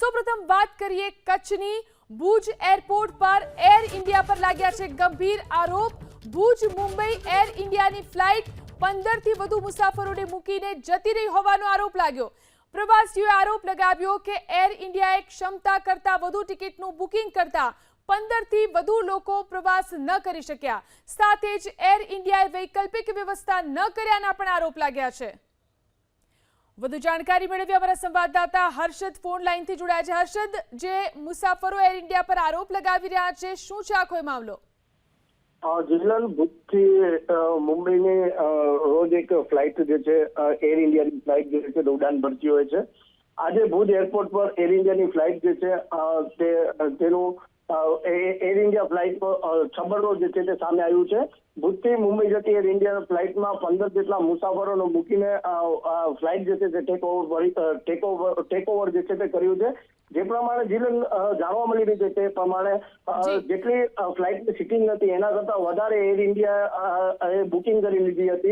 સૌપ્રથમ વાત કરીએ કચ્છની. ભુજ એરપોર્ટ પર એર ઇન્ડિયા પર લાગ્યા છે ગંભીર આરોપ. ભુજ, મુંબઈ એર ઇન્ડિયાની ફ્લાઇટ પંદરથી વધુ મુસાફરોને મૂકીને જતી રહી હોવાનો આરોપ લાગ્યો. પ્રવાસીઓએ આરોપ લગાવ્યો કે એર ઇન્ડિયાએ ક્ષમતા કરતા વધુ ટિકિટનું બુકિંગ કરતા પંદરથી વધુ લોકો પ્રવાસ ન કરી શક્યા. સાથે જ એર ઇન્ડિયાએ વૈકલ્પિક વ્યવસ્થા ન કર્યાના પણ આરોપ લાગ્યા છે. વધુ જાણકારી મેળવી અમારા સંવાદદાતા હર્ષદ ફોન લાઈનથી જોડાયા છે. હર્ષદ જે મુસાફરો એર ઇન્ડિયા પર આરોપ લગાવી રહ્યા છે શું છે આખો મામલો? અ, જિલ્લાન ભુજથી મુંબઈની રોજ એક ફ્લાઇટ જે છે એર ઇન્ડિયાની ફ્લાઇટ જે છે ઉડાન ભરતી હોય છે. આજે ભુજ એરપોર્ટ પર એર ઇન્ડિયાની ફ્લાઇટ જે છે તે તેનું એર ઇન્ડિયા ફ્લાઇટ છબરડો જે છે તે સામે આવ્યું છે. ભુજથી મુંબઈ જતી એર ઇન્ડિયા ફ્લાઇટમાં પંદર જેટલા મુસાફરોને મૂકીને ફ્લાઇટ જે છે તે take over take over take over જે છે તે કર્યું છે. જે પ્રમાણે જીલન જાણવા મળી રહી છે તે પ્રમાણે જેટલી ફ્લાઇટની સિટિંગ હતી એના કરતા વધારે એર ઇન્ડિયા બુકિંગ કરી લીધી હતી.